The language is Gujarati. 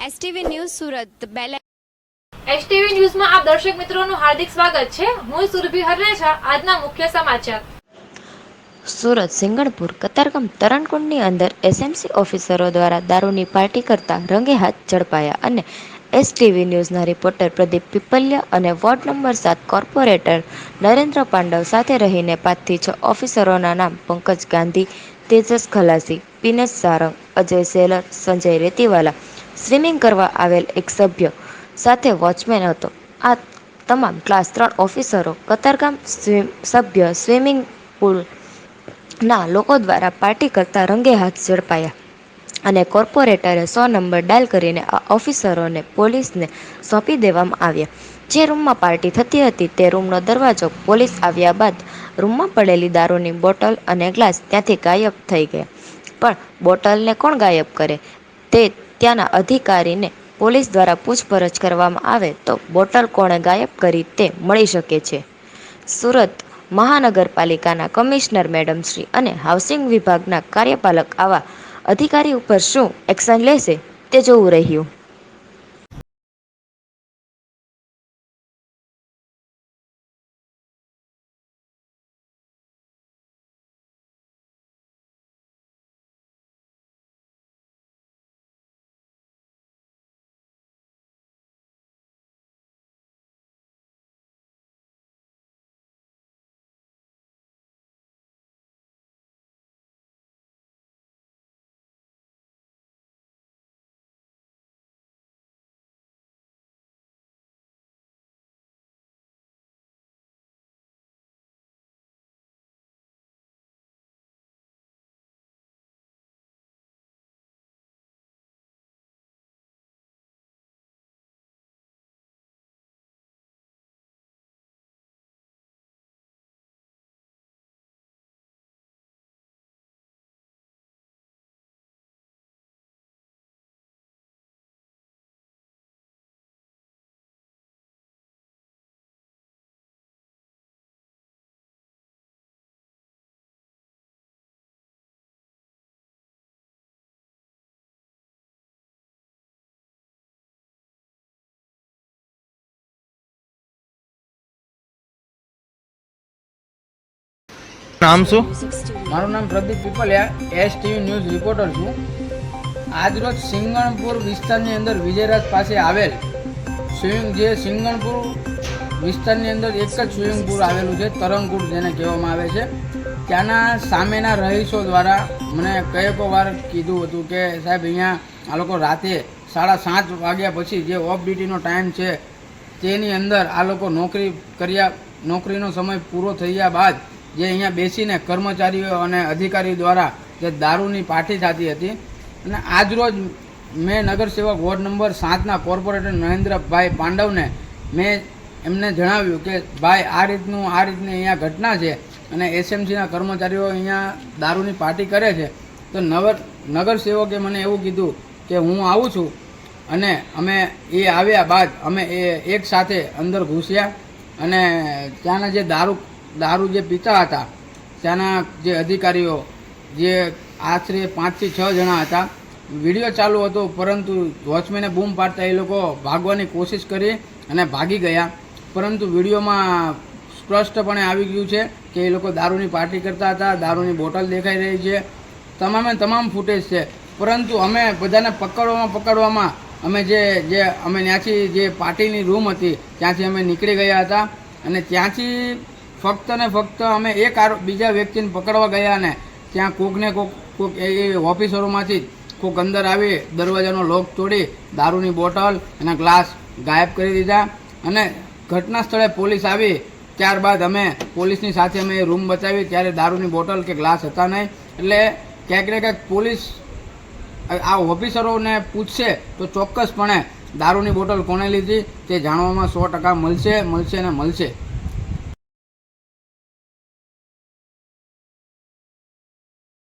એસટીવી ન્યૂઝ સુરત બેલે એસટીવી ન્યૂઝમાં આપ દર્શક મિત્રોનું હાર્દિક સ્વાગત છે. હું સુરભી હરનેજા આજના મુખ્ય સમાચાર. સુરત સિંગણપુર કતારગામ તરણકુંડની અંદર એસએમસી ઓફિસરો દ્વારા દારૂની પાર્ટી કરતા રંગે હાથ ઝડપાયા અને એસટીવી ન્યૂઝના રિપોર્ટર પ્રદીપ પીપલ્યા અને વોર્ડ નંબર સાત કોર્પોરેટર નરેન્દ્ર પાંડવ સાથે રહીને પાંચથી છ ઓફિસરોના નામ પંકજ ગાંધી તેજસ ખલાસી પિનેશ સારંગ અજય સેલર સંજય રેતીવાલા સ્વિમિંગ કરવા આવેલ એક સભ્ય સાથે વોચમેન હતો. આ તમામ ક્લાસ ત્રણ ઓફિસરો, કતારગામ સભ્ય, સ્વિમિંગ પૂલના લોકો દ્વારા પાર્ટી કરતા રંગે હાથ ઝડપાયા અને કોર્પોરેટરે સો નંબર ડાયલ કરીને આ ઓફિસરોને પોલીસને સોંપી દેવામાં આવ્યા. જે રૂમમાં પાર્ટી થતી હતી તે રૂમનો દરવાજો પોલીસ આવ્યા બાદ રૂમમાં પડેલી દારૂની બોટલ અને ગ્લાસ ત્યાંથી ગાયબ થઈ ગયા. પણ બોટલને કોણ ગાયબ કરે? તે ત્યાંના અધિકારીને પોલીસ દ્વારા પૂછપરછ કરવામાં આવે તો બોટલ કોણે ગાયબ કરી તે મળી શકે છે. સુરત મહાનગરપાલિકાના કમિશનર મેડમ શ્રી અને હાઉસિંગ વિભાગના કાર્યપાલક આવા અધિકારી ઉપર શું એક્શન લેશે તે જોવું રહ્યું. નામ શું? મારું નામ Pradeep Pipaliya S TV news reporter છું. આજરોજ સિંગણપુર વિસ્તારની અંદર વિજયરાજ પાસે આવેલ સ્વિમિંગ જે સિંગણપુર વિસ્તારની અંદર એક જ સ્વિમિંગ પુલ આવેલું છે તરંગકુટ જેને કહેવામાં આવે છે. ત્યાંના સામેના રહીશો દ્વારા મને કયેકો વાર કીધું હતું કે, સાહેબ, અહીંયા આ લોકો રાતે સાડા સાત વાગ્યા પછી જે ઓફ ડ્યુટીનો ટાઈમ છે, તેની અંદર આ લોકો નોકરી કર્યા, નોકરીનો સમય પૂરો થઈ ગયા બાદ જે અહીંયા બેસીને કર્મચારીઓ અને અધિકારી દ્વારા જે દારૂની પાર્ટી થતી હતી. અને આજરોજ મેં નગરસેવક વોર્ડ નંબર સાતના કોર્પોરેટર નરેન્દ્રભાઈ પાંડવને મેં એમને જણાવ્યું કે, ભાઈ, આ રીતનું, આ રીતની અહીંયા ઘટના છે અને એસએમસીના કર્મચારીઓ અહીંયા દારૂની પાર્ટી કરે છે. તો નગર નગરસેવકે મને એવું કીધું કે, હું આવું છું અને અમે એ આવ્યા બાદ અમે એ એક સાથે અંદર ઘૂસ્યા અને ત્યાંના જે દારૂ દારૂ જે પીતા હતા, ત્યાંના જે અધિકારીઓ, જે આશરે પાંચથી છ જણા હતા, વીડિયો ચાલુ હતો, પરંતુ વોચમેને બૂમ પાડતા એ લોકો ભાગવાની કોશિશ કરી અને ભાગી ગયા. પરંતુ વિડીયોમાં સ્પષ્ટપણે આવી ગયું છે કે એ લોકો દારૂની પાર્ટી કરતા હતા, દારૂની બોટલ દેખાઈ રહી છે. તમામે તમામ ફૂટેજ છે. પરંતુ અમે બધાને પકડવામાં પકડવામાં અમે જે જે અમે ત્યાંથી જે પાર્ટીની રૂમ હતી, ત્યાંથી અમે નીકળી ગયા હતા. અને ત્યાંથી ફક્ત ને ફક્ત અમે એક બીજા વ્યક્તિને પકડવા ગયા ને ત્યાં કોકને કોક કોક એ ઓફિસરોમાંથી કોક અંદર આવી, દરવાજાનો લોક તોડી, દારૂની બોટલ એના ગ્લાસ ગાયબ કરી દીધા અને ઘટના સ્થળે પોલીસ આવી. ત્યારબાદ અમે પોલીસની સાથે અમે એ રૂમ બચાવી. ત્યારે દારૂની બોટલ કે ગ્લાસ હતા નહીં. એટલે ક્યાંક ને ક્યાંક પોલીસ આ ઓફિસરોને પૂછશે તો ચોક્કસપણે દારૂની બોટલ કોણે લીધી? તે જાણવામાં સો ટકા મળશે મળશે ને મળશે.